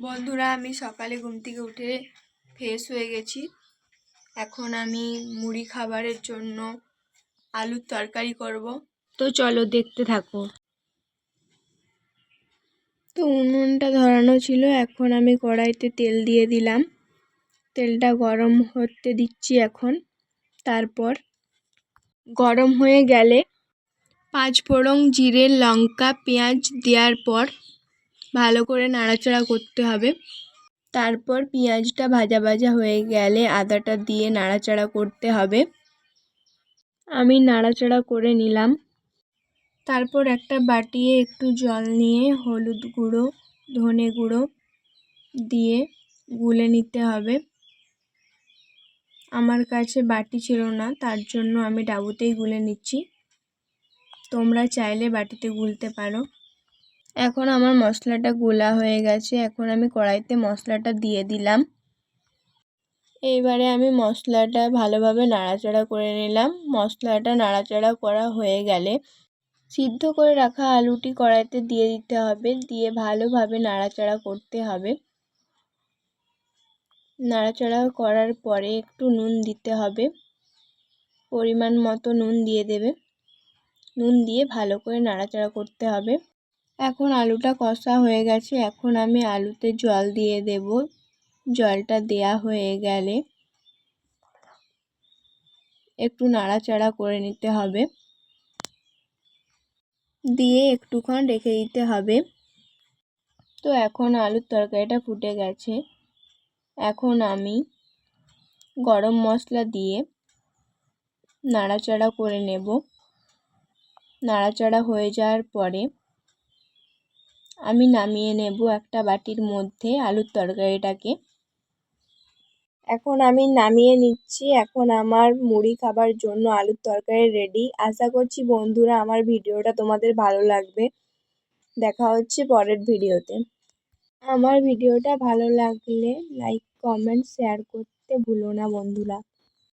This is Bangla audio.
বন্ধুরা, আমি সকালে ঘুম থেকে উঠে ফ্রেশ হয়ে গেছি। এখন আমি মুড়ি খাবারের জন্য আলুর তরকারি করব। তো চলো দেখতে থাকো। তো উনুনটা ধরানো ছিল, এখন আমি কড়াইতে তেল দিয়ে দিলাম। তেলটা গরম হতে দিচ্ছি এখন। তারপর গরম হয়ে গেলে পাঁচ ফোড়ন জিরে, লঙ্কা, পেঁয়াজ দেওয়ার পর ভালো করে নাড়াচাড়া করতে হবে। তারপর পেঁয়াজটা ভাজা ভাজা হয়ে গেলে আদাটা দিয়ে নাড়াচাড়া করতে হবে। আমি নাড়াচাড়া করে নিলাম। তারপর একটা বাটিয়ে একটু জল নিয়ে হলুদ গুঁড়ো, ধনে গুঁড়ো দিয়ে গুলে নিতে হবে। আমার কাছে বাটি ছিল না, তার জন্য আমি ডাবুতেই গুলে নিচ্ছি। তোমরা চাইলে বাটিতে গুলতে পারো। এখন আমার মশলাটা গোলা হয়ে গেছে, এখন আমি কড়াইতে মশলাটা দিয়ে দিলাম। এইবারে আমি মশলাটা ভালোভাবে নাড়াচাড়া করে নিলাম। মশলাটা নাড়াচাড়া করা হয়ে গেলে সিদ্ধ করে রাখা আলুটি কড়াইতে দিয়ে দিতে হবে, দিয়ে ভালোভাবে নাড়াচাড়া করতে হবে। নাড়াচাড়া করার পরে একটু নুন দিতে হবে। পরিমাণ মতো নুন দিয়ে দেবে। নুন দিয়ে ভালো করে নাড়াচাড়া করতে হবে। এখন আলুটা কষা হয়ে গেছে। এখন আমি আলুতে জল দিয়ে দেব। জলটা দেয়া হয়ে গেলে একটু নাড়াচাড়া করে নিতে হবে। দিয়ে একটুক্ষণ রেখে দিতে হবে। তো এখন আলুর তরকারিটা ফুটে গেছে। এখন আমি গরম মশলা দিয়ে নাড়াচাড়া করে নেব। নাড়াচাড়া হয়ে যাওয়ার পরে আমি নামিয়ে নেব একটা বাটির মধ্যে আলুর তরকারিটাকে। এখন আমি নামিয়ে নিচ্ছি। এখন আমার মুড়ি খাবার জন্য আলুর তরকারি রেডি আশা করছি বন্ধুরা আমার ভিডিওটা তোমাদের ভালো লাগবে। দেখা হচ্ছে পরের ভিডিওতে। আমার ভিডিওটা ভালো লাগলে লাইক কমেন্ট শেয়ার করতে ভুলো না বন্ধুরা।